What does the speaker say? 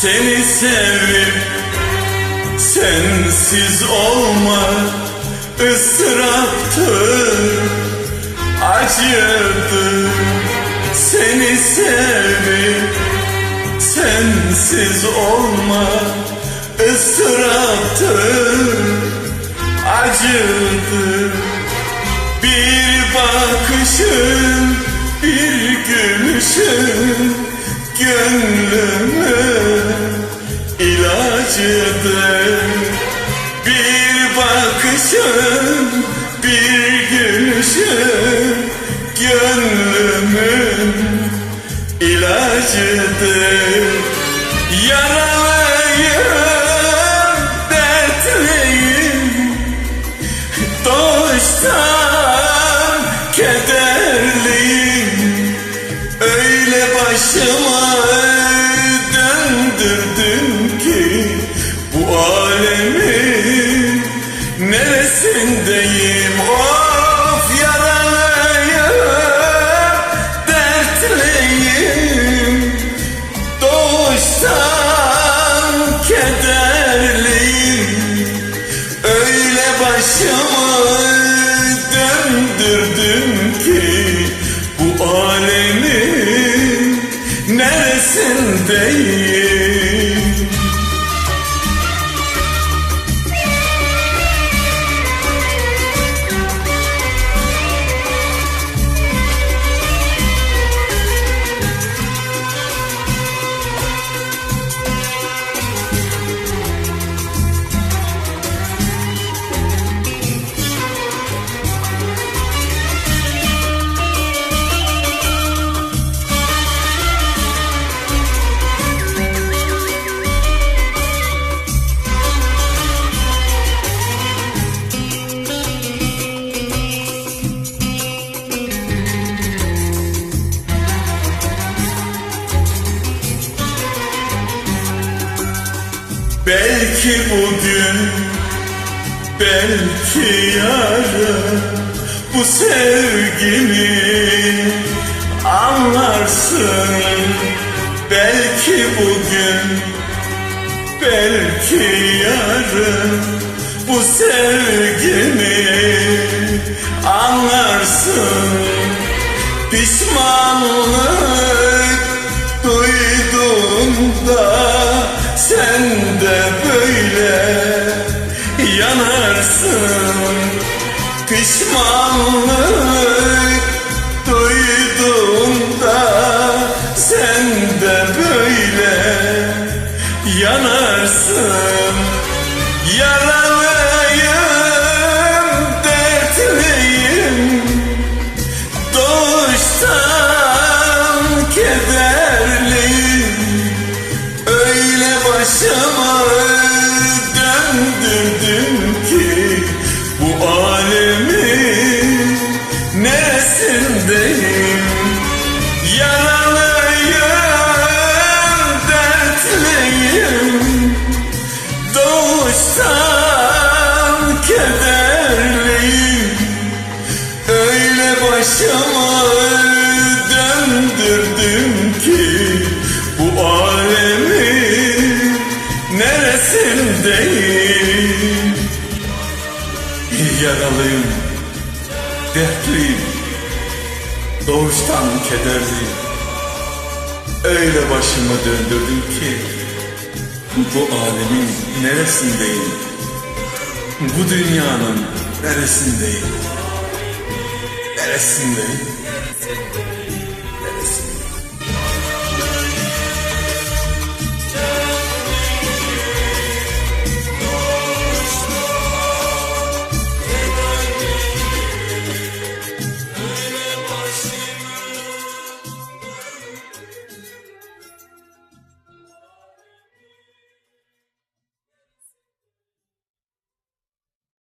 Seni sevip sensiz olma ıstıraptır acıdır. Seni sevip sensiz olma ıstıraptır acıdır. Bir bakışın bir gülüşün gönlümün ilacıdır Bir bakışın bir gülüşün gönlümün ilacıdır. Yaralıyım, dertliyim. Doğuştan kederliyim. Öyle başıma neresindeyim? Of yaralıyım, dertliyim. Doğuştan kederliyim. Öyle başımı döndürdüm ki Bu alemin neresindeyim Belki bugün, belki yarın Bu sevgimi anlarsın. Belki bugün, belki yarın Bu sevgimi sen de böyle yanarsın. Pişmanlık duyduğunda sen de böyle yanarsın Öyle başımı döndürdüm ki Bu alemin neresindeyim Yaralıyım, dertliyim Doğuştan kederliyim. Öyle başımı döndürdüm ki Bu alemin neresindeyim? Bu dünyanın neresindeyim? Neresindeyim